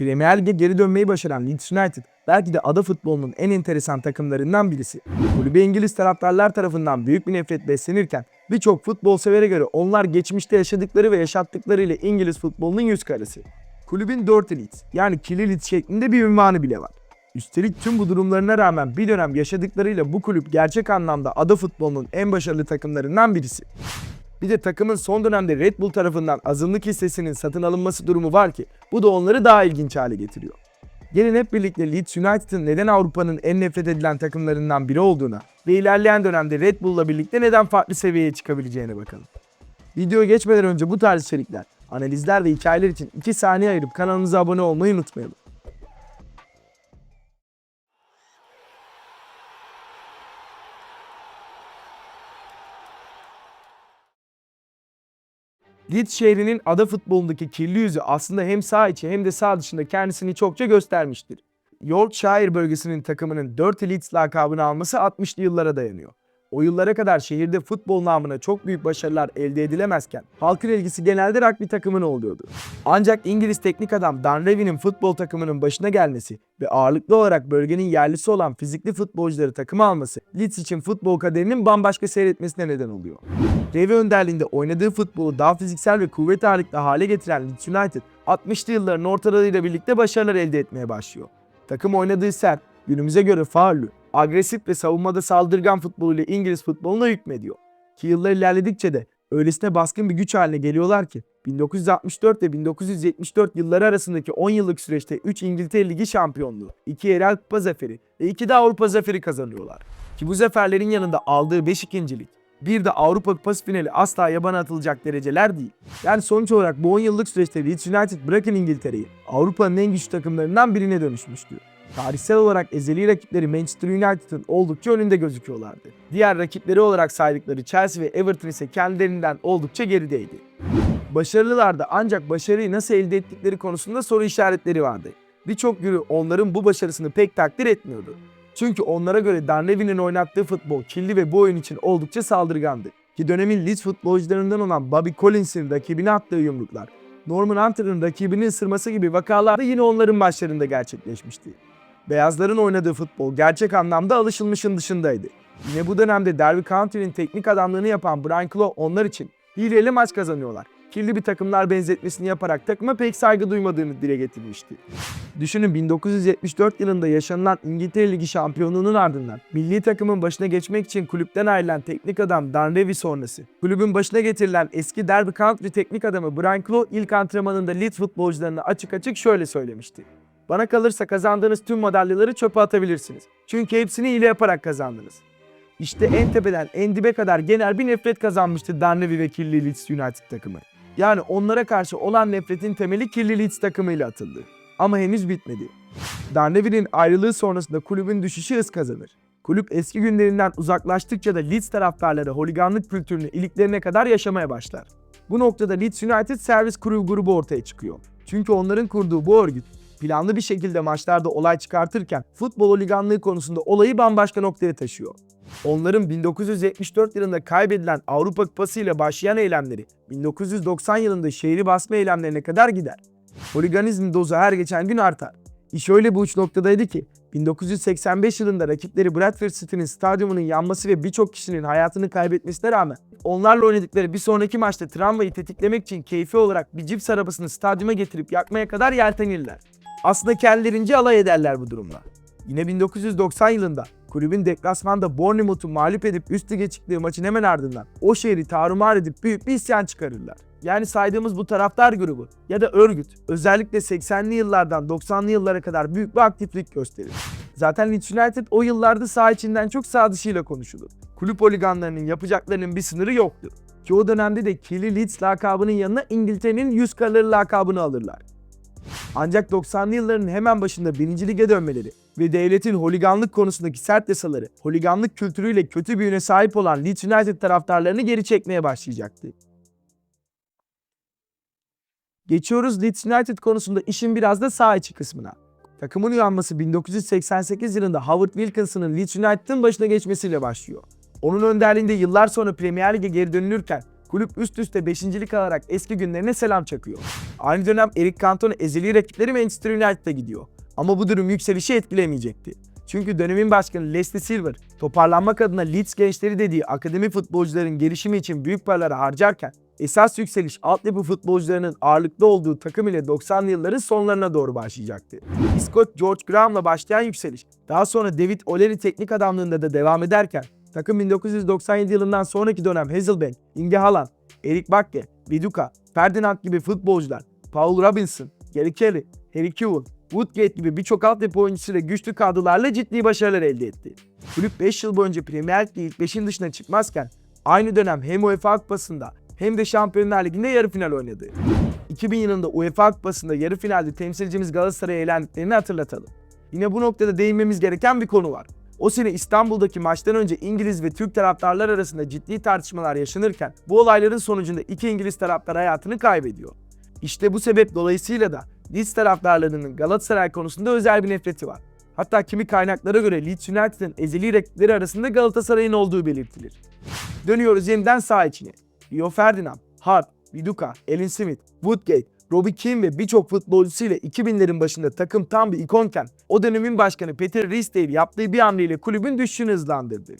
Premier Lig'e geri dönmeyi başaran Leeds United belki de ada futbolunun en enteresan takımlarından birisi. Kulübü İngiliz taraftarlar tarafından büyük bir nefret beslenirken birçok futbol severe göre onlar geçmişte yaşadıkları ve yaşattıkları ile İngiliz futbolunun yüz karası. Kulübün Dirty Leeds yani kirli Leeds şeklinde bir ünvanı bile var. Üstelik tüm bu durumlarına rağmen bir dönem yaşadıklarıyla bu kulüp gerçek anlamda ada futbolunun en başarılı takımlarından birisi. Bir de takımın son dönemde Red Bull tarafından azınlık hissesinin satın alınması durumu var ki bu da onları daha ilginç hale getiriyor. Gelin hep birlikte Leeds United'ın neden Avrupa'nın en nefret edilen takımlarından biri olduğuna ve ilerleyen dönemde Red Bull'la birlikte neden farklı seviyeye çıkabileceğine bakalım. Videoya geçmeden önce bu tarz içerikler, analizler ve hikayeler için 2 saniye ayırıp kanalımıza abone olmayı unutmayalım. Leeds şehrinin ada futbolundaki kirli yüzü aslında hem sağ içi hem de sağ dışında kendisini çokça göstermiştir. Yorkshire bölgesinin takımının Dirty Leeds lakabını alması 60'lı yıllara dayanıyor. O yıllara kadar şehirde futbol namına çok büyük başarılar elde edilemezken halkın ilgisi genelde rugby takımına oluyordu. Ancak İngiliz teknik adam Dan Revy'nin futbol takımının başına gelmesi ve ağırlıklı olarak bölgenin yerlisi olan fizikli futbolcuları takıma alması Leeds için futbol kaderinin bambaşka seyretmesine neden oluyor. Revy önderliğinde oynadığı futbolu daha fiziksel ve kuvvet ağırlıklı hale getiren Leeds United 60'lı yılların ortalarıyla birlikte başarılar elde etmeye başlıyor. Takım oynadığı sert, günümüze göre faullü, agresif ve savunmada saldırgan futboluyla İngiliz futboluna hükmediyor. Ki yıllar ilerledikçe de öylesine baskın bir güç haline geliyorlar ki 1964 ve 1974 yılları arasındaki 10 yıllık süreçte 3 İngiltere Ligi şampiyonluğu, 2 yerel kupa zaferi ve 2 de Avrupa zaferi kazanıyorlar. Ki bu zaferlerin yanında aldığı 5 ikincilik, bir de Avrupa Kupası finali asla yabana atılacak dereceler değil. Yani sonuç olarak bu 10 yıllık süreçte Leeds United bırakın İngiltere'yi Avrupa'nın en güçlü takımlarından birine dönüşmüştü. Tarihsel olarak ezeli rakipleri Manchester United'ın oldukça önünde gözüküyorlardı. Diğer rakipleri olarak saydıkları Chelsea ve Everton ise kendilerinden oldukça gerideydi. Başarılılardı ancak başarıyı nasıl elde ettikleri konusunda soru işaretleri vardı. Birçok yürü onların bu başarısını pek takdir etmiyordu. Çünkü onlara göre Dan Levy'nin oynattığı futbol kirli ve bu oyun için oldukça saldırgandı. Ki dönemin Leeds futbolcularından olan Bobby Collins'in rakibine attığı yumruklar, Norman Hunter'ın rakibini ısırması gibi vakalar da yine onların başlarında gerçekleşmişti. Beyazların oynadığı futbol gerçek anlamda alışılmışın dışındaydı. Yine bu dönemde Derby County'nin teknik adamlığını yapan Brian Clough onlar için hileyle maç kazanıyorlar. Kirli bir takımlar benzetmesini yaparak takıma pek saygı duymadığını dile getirmişti. Düşünün 1974 yılında yaşanılan İngiltere Ligi şampiyonluğunun ardından milli takımın başına geçmek için kulüpten ayrılan teknik adam Dan Revy sonrası kulübün başına getirilen eski Derby County teknik adamı Brian Clough ilk antrenmanında Leeds futbolcularına açık açık şöyle söylemişti. Bana kalırsa kazandığınız tüm madalyaları çöpe atabilirsiniz. Çünkü hepsini hile yaparak kazandınız. İşte en tepeden en dibe kadar genel bir nefret kazanmıştı Darnevi ve kirli Leeds United takımı. Yani onlara karşı olan nefretin temeli kirli Leeds takımıyla atıldı. Ama henüz bitmedi. Darnevi'nin ayrılığı sonrasında kulübün düşüşü hız kazanır. Kulüp eski günlerinden uzaklaştıkça da Leeds taraftarları holiganlık kültürünü iliklerine kadar yaşamaya başlar. Bu noktada Leeds United Servis Crew grubu ortaya çıkıyor. Çünkü onların kurduğu bu örgüt planlı bir şekilde maçlarda olay çıkartırken futbol holiganlığı konusunda olayı bambaşka noktaya taşıyor. Onların 1974 yılında kaybedilen Avrupa Kupası ile başlayan eylemleri 1990 yılında şehri basma eylemlerine kadar gider. Holiganizmin dozu her geçen gün artar. İş öyle bir uç noktadaydı ki 1985 yılında rakipleri Bradford City'nin stadyumunun yanması ve birçok kişinin hayatını kaybetmesine rağmen onlarla oynadıkları bir sonraki maçta tramvayı tetiklemek için keyfi olarak bir cips arabasını stadyuma getirip yakmaya kadar yeltenirler. Aslında kendilerince alay ederler bu durumla. Yine 1990 yılında kulübün deplasmanda Bournemouth'u mağlup edip üst lige çıktığı maçın hemen ardından o şehri tarumar edip büyük bir isyan çıkarırlar. Yani saydığımız bu taraftar grubu ya da örgüt özellikle 80'li yıllardan 90'lı yıllara kadar büyük bir aktiflik gösterir. Zaten Leeds United o yıllarda saha içinden çok sağ dışıyla konuşulur. Kulüp oliganlarının yapacaklarının bir sınırı yoktu. Ki o dönemde de kirli Leeds lakabının yanına İngiltere'nin yüz karaları lakabını alırlar. Ancak 90'lı yılların hemen başında 1. lige dönmeleri ve devletin holiganlık konusundaki sert yasaları, holiganlık kültürüyle kötü bir yöne sahip olan Leeds United taraftarlarını geri çekmeye başlayacaktı. Geçiyoruz Leeds United konusunda işin biraz da sağ içi kısmına. Takımın uyanması 1988 yılında Howard Wilkinson'ın Leeds United'ın başına geçmesiyle başlıyor. Onun önderliğinde yıllar sonra Premier Lig'e geri dönülürken kulüp üst üste 5. alarak eski günlerine selam çakıyor. Aynı dönem Eric Cantona ezeli rakipleri Manchester United'a gidiyor. Ama bu durum yükselişi etkilemeyecekti. Çünkü dönemin başkanı Leslie Silver toparlanmak adına Leeds gençleri dediği akademi futbolcuların gelişimi için büyük paraları harcarken esas yükseliş altyapı futbolcularının ağırlıklı olduğu takım ile 90'lı yılların sonlarına doğru başlayacaktı. İskot George Graham'la başlayan yükseliş daha sonra David O'Leary teknik adamlığında da devam ederken takım 1997 yılından sonraki dönem Hazelbank, Inge Haaland, Eric Bakke, Viduka, Ferdinand gibi futbolcular, Paul Robinson, Gary Kelly, Harry Kewell, Woodgate gibi birçok altyapı oyuncusuyla güçlü kadrolarla ciddi başarılar elde etti. Kulüp 5 yıl boyunca Premier Lig'de ilk 5'in dışına çıkmazken aynı dönem hem UEFA Kupası'nda hem de Şampiyonlar Ligi'nde yarı final oynadı. 2000 yılında UEFA Kupası'nda yarı finalde temsilcimiz Galatasaray'a eğlendiklerini hatırlatalım. Yine bu noktada değinmemiz gereken bir konu var. O sene İstanbul'daki maçtan önce İngiliz ve Türk taraftarlar arasında ciddi tartışmalar yaşanırken bu olayların sonucunda iki İngiliz taraftar hayatını kaybediyor. İşte bu sebep dolayısıyla da Leeds taraftarlarının Galatasaray konusunda özel bir nefreti var. Hatta kimi kaynaklara göre Leeds United'ın ezeli rakipleri arasında Galatasaray'ın olduğu belirtilir. Dönüyoruz yeniden sağ içine. Rio Ferdinand, Hart, Viduka, Alan Smith, Woodgate, Robbie Keane ve birçok futbolcusuyla 2000'lerin başında takım tam bir ikonken o dönemin başkanı Peter Riesdale yaptığı bir hamleyle kulübün düşüşünü hızlandırdı.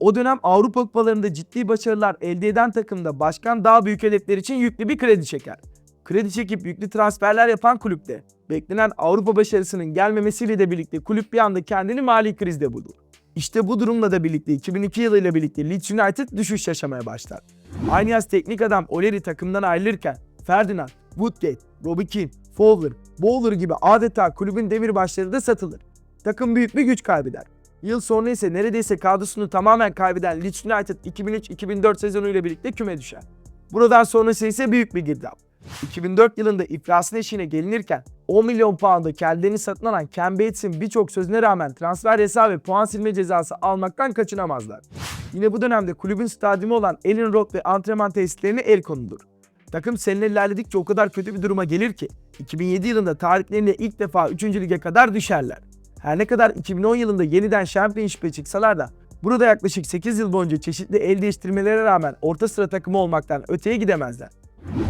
O dönem Avrupa kupalarında ciddi başarılar elde eden takımda başkan daha büyük hedefler için yüklü bir kredi çeker. Kredi çekip yüklü transferler yapan kulüpte beklenen Avrupa başarısının gelmemesiyle de birlikte kulüp bir anda kendini mali krizde bulur. İşte bu durumla da birlikte 2002 yılıyla birlikte Leeds United düşüş yaşamaya başlar. Aynı yaz teknik adam O'Leary takımdan ayrılırken Ferdinand, Woodgate, Robbie Keane, Fowler, Bowler gibi adeta kulübün demirbaşları da satılır. Takım büyük bir güç kaybeder. Yıl sonra ise neredeyse kadrosunu tamamen kaybeden Leeds United 2003-2004 sezonuyla birlikte küme düşer. Buradan sonrası ise büyük bir girdap. 2004 yılında iflasın eşiğine gelinirken 10 milyon pound'a kendilerini satın alan Ken Bates'in birçok sözüne rağmen transfer yasağı ve puan silme cezası almaktan kaçınamazlar. Yine bu dönemde kulübün stadyumu olan Ellen Road ve antrenman tesislerine el konulur. Takım seneler ilerledikçe o kadar kötü bir duruma gelir ki 2007 yılında tarihlerinde ilk defa 3. lige kadar düşerler. Her ne kadar 2010 yılında yeniden Championship'e çıksalar da burada yaklaşık 8 yıl boyunca çeşitli el değiştirmelere rağmen orta sıra takımı olmaktan öteye gidemezler.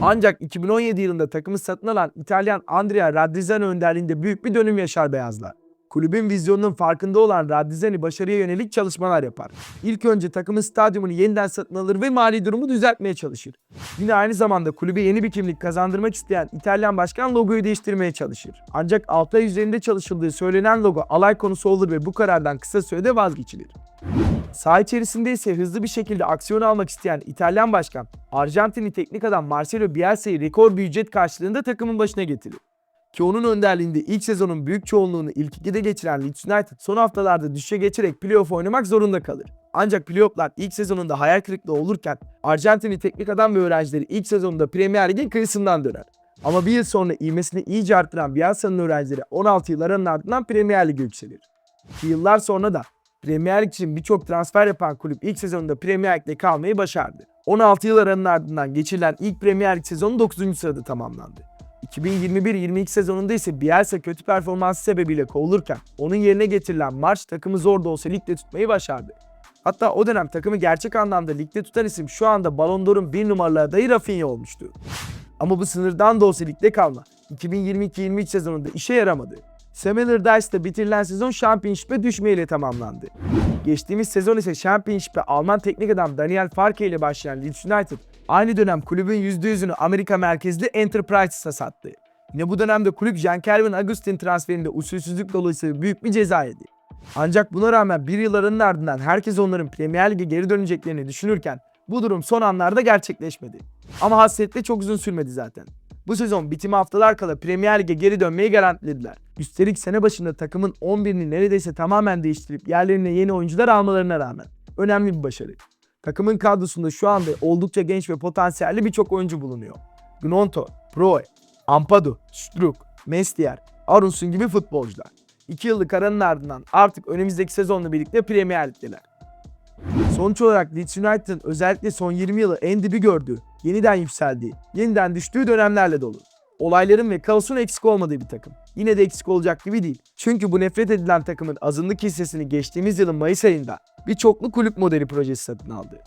Ancak 2017 yılında takımı satın alan İtalyan Andrea Radrizzani önderliğinde büyük bir dönüm yaşar beyazlar. Kulübün vizyonunun farkında olan Radrizzani başarıya yönelik çalışmalar yapar. İlk önce takımın stadyumunu yeniden satın alır ve mali durumu düzeltmeye çalışır. Yine aynı zamanda kulübe yeni bir kimlik kazandırmak isteyen İtalyan başkan logoyu değiştirmeye çalışır. Ancak altı ay üzerinde çalışıldığı söylenen logo alay konusu olur ve bu karardan kısa sürede vazgeçilir. Saha içerisinde ise hızlı bir şekilde aksiyon almak isteyen İtalyan başkan, Arjantinli teknik adam Marcelo Bielsa'yı rekor bir ücret karşılığında takımın başına getirir. Ki onun önderliğinde ilk sezonun büyük çoğunluğunu ilk ikide geçiren Leeds United son haftalarda düşüşe geçerek playoff oynamak zorunda kalır. Ancak playofflar ilk sezonunda hayal kırıklığı olurken Arjantinli teknik adam ve öğrencileri ilk sezonunda Premier Lig'in kıyısından döner. Ama bir yıl sonra ivmesini iyice arttıran Bielsa'nın öğrencileri 16 yıl aranın ardından Premier Lig'e yükselir. Ki yıllar sonra da Premier Lig için birçok transfer yapan kulüp ilk sezonunda Premier Lig'de kalmayı başardı. 16 yıl aranın ardından geçirilen ilk Premier Lig sezonu 9. sırada tamamlandı. 2021-22 sezonunda ise Bielsa kötü performansı sebebiyle kovulurken onun yerine getirilen March takımı zor da olsa ligde tutmayı başardı. Hatta o dönem takımı gerçek anlamda ligde tutan isim şu anda Ballon d'Or'un bir numaralı adayı Rafinha olmuştu. Ama bu sınırdan da olsa ligde kalma 2022-23 sezonunda işe yaramadı. Samuel Dice'da bitirilen sezon Championship'e düşmeyle tamamlandı. Geçtiğimiz sezon ise Championship'e Alman teknik adam Daniel Farke ile başlayan Leeds United aynı dönem kulübün %100'ünü Amerika merkezli Enterprises'a sattı. Yine bu dönemde kulüp Jean-Calvin Augustin transferinde usulsüzlük dolayısıyla büyük bir ceza yedi. Ancak buna rağmen bir yılların ardından herkes onların Premier Lig'e geri döneceklerini düşünürken bu durum son anlarda gerçekleşmedi. Ama hasretle çok uzun sürmedi zaten. Bu sezon bitimi haftalar kala Premier Lig'e geri dönmeyi garantilediler. Üstelik sene başında takımın 11'ini neredeyse tamamen değiştirip yerlerine yeni oyuncular almalarına rağmen. Önemli bir başarı. Takımın kadrosunda şu anda oldukça genç ve potansiyelli birçok oyuncu bulunuyor. Gnonto, Proe, Ampadu, Struk, Mestier, Arunsun gibi futbolcular. 2 yıllık aranın ardından artık önümüzdeki sezonla birlikte Premier Lig'deler. Sonuç olarak Leeds United'ın özellikle son 20 yılı en dibi gördüğü, yeniden yükseldiği, yeniden düştüğü dönemlerle dolu. Olayların ve kaosun eksik olmadığı bir takım. Yine de eksik olacak gibi değil. Çünkü bu nefret edilen takımın azınlık hissesini geçtiğimiz yılın Mayıs ayında bir çoklu kulüp modeli projesi satın aldı.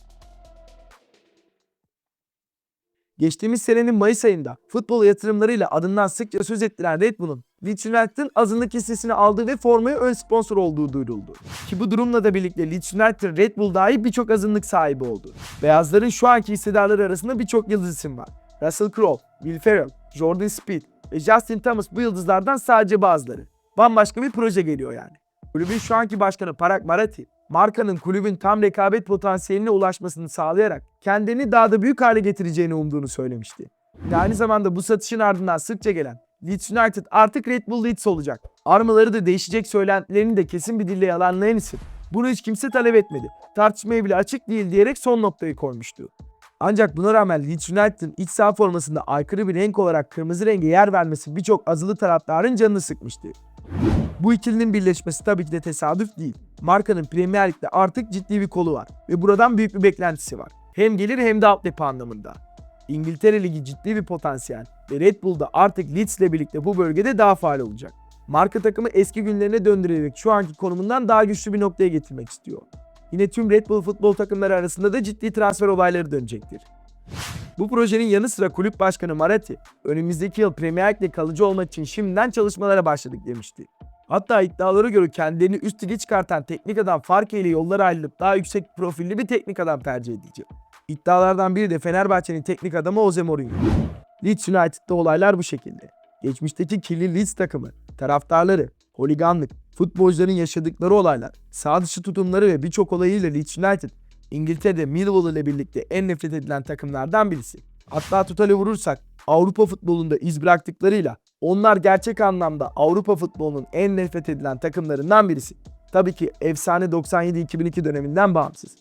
Geçtiğimiz senenin Mayıs ayında futbol yatırımlarıyla adından sıkça söz ettiren Red Bull'un Leeds United'ın azınlık hissesini aldığı ve formaya ön sponsor olduğu duyuruldu. Ki bu durumla da birlikte Leeds United Red Bull dahi birçok azınlık sahibi oldu. Beyazların şu anki hissedarları arasında birçok yıldız isim var. Russell Crowe, Will Ferrell, Jordan Speed ve Justin Thomas bu yıldızlardan sadece bazıları. Bambaşka bir proje geliyor yani. Kulübün şu anki başkanı Parag Marathi, markanın kulübün tam rekabet potansiyeline ulaşmasını sağlayarak kendini daha da büyük hale getireceğini umduğunu söylemişti. Ve aynı zamanda bu satışın ardından sıkça gelen Leeds United artık Red Bull Leeds olacak. Armaları da değişecek söylentilerini de kesin bir dille yalanlayan isim. Bunu hiç kimse talep etmedi. Tartışmaya bile açık değil diyerek son noktayı koymuştu. Ancak buna rağmen Leeds United'ın iç saha formasında aykırı bir renk olarak kırmızı renge yer vermesi birçok azılı taraftarın canını sıkmıştı. Bu ikilinin birleşmesi tabii ki de tesadüf değil. Markanın Premier Lig'de artık ciddi bir kolu var ve buradan büyük bir beklentisi var. Hem gelir hem de altyapı anlamında. İngiltere Ligi ciddi bir potansiyel ve Red Bull da artık Leeds ile birlikte bu bölgede daha faal olacak. Marka takımı eski günlerine döndürerek şu anki konumundan daha güçlü bir noktaya getirmek istiyor. Yine tüm Red Bull futbol takımları arasında da ciddi transfer olayları dönecektir. Bu projenin yanı sıra kulüp başkanı Marathi, önümüzdeki yıl Premier Lig'de kalıcı olmak için şimdiden çalışmalara başladık demişti. Hatta iddialara göre kendilerini üst lige çıkartan teknik adam Farke ile yollar ayrılıp daha yüksek profilli bir teknik adam tercih edecek. İddialardan biri de Fenerbahçe'nin teknik adamı Jose Mourinho. Leeds United'da olaylar bu şekilde. Geçmişteki kirli Leeds takımı, taraftarları, holiganlık, futbolcuların yaşadıkları olaylar, sağ dışı tutumları ve birçok olayıyla Leeds United, İngiltere'de Millwall ile birlikte en nefret edilen takımlardan birisi. Hatta totale vurursak Avrupa futbolunda iz bıraktıklarıyla onlar gerçek anlamda Avrupa futbolunun en nefret edilen takımlarından birisi. Tabii ki efsane 97-2002 döneminden bağımsız.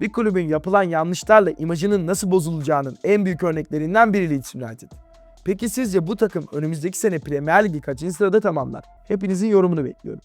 Bir kulübün yapılan yanlışlarla imajının nasıl bozulacağının en büyük örneklerinden biri Leeds United. Peki sizce bu takım önümüzdeki sene Premier Ligi kaçıncı sırada tamamlar? Hepinizin yorumunu bekliyorum.